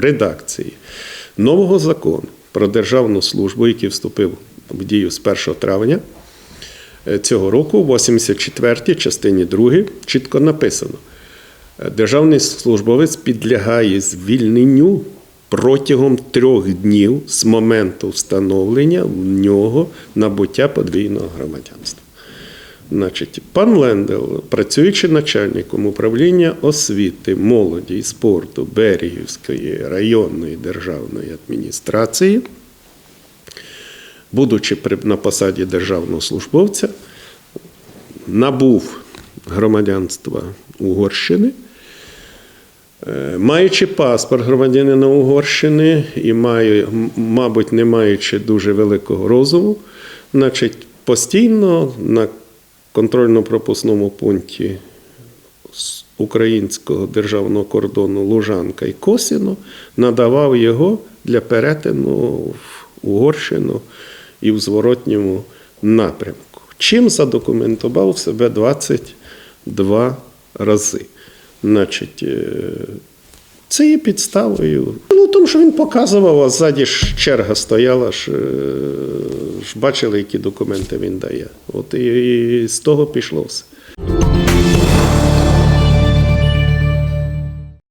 редакції нового закону про державну службу, який вступив в дію з 1 травня е, цього року, в 84 частині 2, чітко написано. Е, Державний службовець підлягає звільненню протягом трьох днів з моменту встановлення в нього набуття подвійного громадянства. Значить, пан Лендел, працюючи начальником управління освіти, молоді і спорту Берегівської районної державної адміністрації, будучи на посаді державного службовця, набув громадянства Угорщини. Е, Маючи паспорт громадянина Угорщини і мабуть, не маючи дуже великого розуму, значить, постійно на контрольно-пропускному пункті з українського державного кордону Лужанка і Косіно надавав його для перетину в Угорщину і в зворотньому напрямку. Чим задокументував себе 22 рази. Значить, е, це є підставою. Ну, тому що він показував, а ззаді ж черга стояла, ж, е, ж бачили, які документи він дає. От і, і з того пішло все.